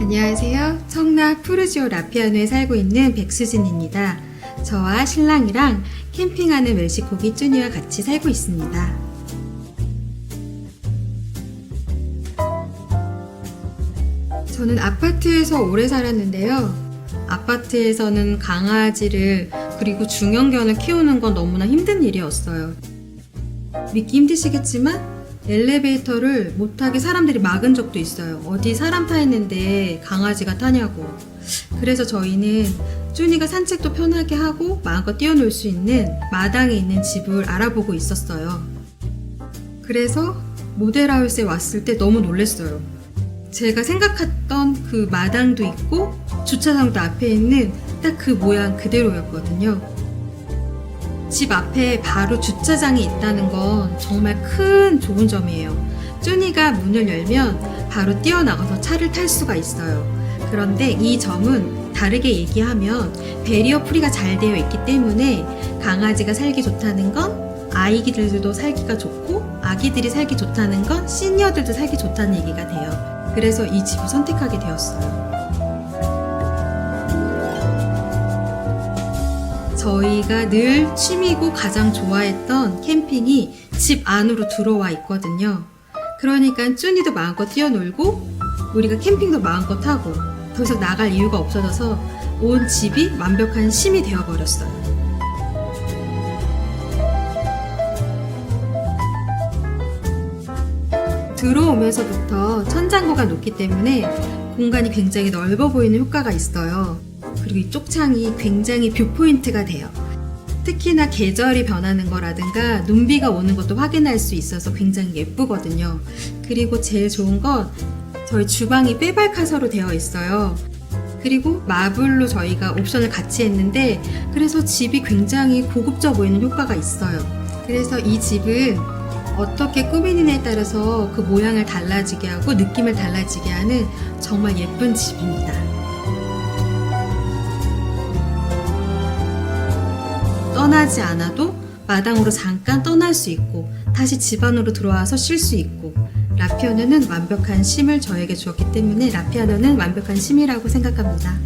안녕하세요. 청라 푸르지오 라피아노에 살고 있는 백수진입니다. 저와 신랑이랑 캠핑하는 멜시코기 쭈니와 같이 살고 있습니다. 저는 아파트에서 오래 살았는데요. 아파트에서는 강아지를 그리고 중형견을 키우는 건 너무나 힘든 일이었어요. 믿기 힘드시겠지만 엘리베이터를 못하게 사람들이 막은 적도 있어요. 어디 사람 타 있는데 강아지가 타냐고. 그래서 저희는 쭈니가 산책도 편하게 하고 마음껏 뛰어놀 수 있는 마당에 있는 집을 알아보고 있었어요. 그래서 모델하우스에 왔을 때 너무 놀랐어요. 제가 생각했던 그 마당도 있고 주차장도 앞에 있는 딱 그 모양 그대로였거든요. 집 앞에 바로 주차장이 있다는 건 정말 큰 좋은 점이에요. 쭈니가 문을 열면 바로 뛰어나가서 차를 탈 수가 있어요. 그런데 이 점은 다르게 얘기하면 베리어 프리가 잘 되어 있기 때문에 강아지가 살기 좋다는 건 아이들도 살기가 좋고 아기들이 살기 좋다는 건 시니어들도 살기 좋다는 얘기가 돼요. 그래서 이 집을 선택하게 되었어요. 저희가 늘 취미고 가장 좋아했던 캠핑이 집 안으로 들어와 있거든요. 그러니까 쭈니도 마음껏 뛰어놀고 우리가 캠핑도 마음껏 하고 더 이상 나갈 이유가 없어져서 온 집이 완벽한 심이 되어버렸어요. 들어오면서부터 천장고가 높기 때문에 공간이 굉장히 넓어 보이는 효과가 있어요. 그리고 이 쪽 창이 굉장히 뷰 포인트가 돼요. 특히나 계절이 변하는 거라든가 눈비가 오는 것도 확인할 수 있어서 굉장히 예쁘거든요. 그리고 제일 좋은 건 저희 주방이 빼발카서로 되어 있어요. 그리고 마블로 저희가 옵션을 같이 했는데 그래서 집이 굉장히 고급져 보이는 효과가 있어요. 그래서 이 집은 어떻게 꾸미느냐에 따라서 그 모양을 달라지게 하고 느낌을 달라지게 하는 정말 예쁜 집입니다. 떠나지 않아도 마당으로 잠깐 떠날 수 있고 다시 집 안으로 들어와서 쉴 수 있고 라피아노는 완벽한 심을 저에게 주었기 때문에 라피아노는 완벽한 심이라고 생각합니다.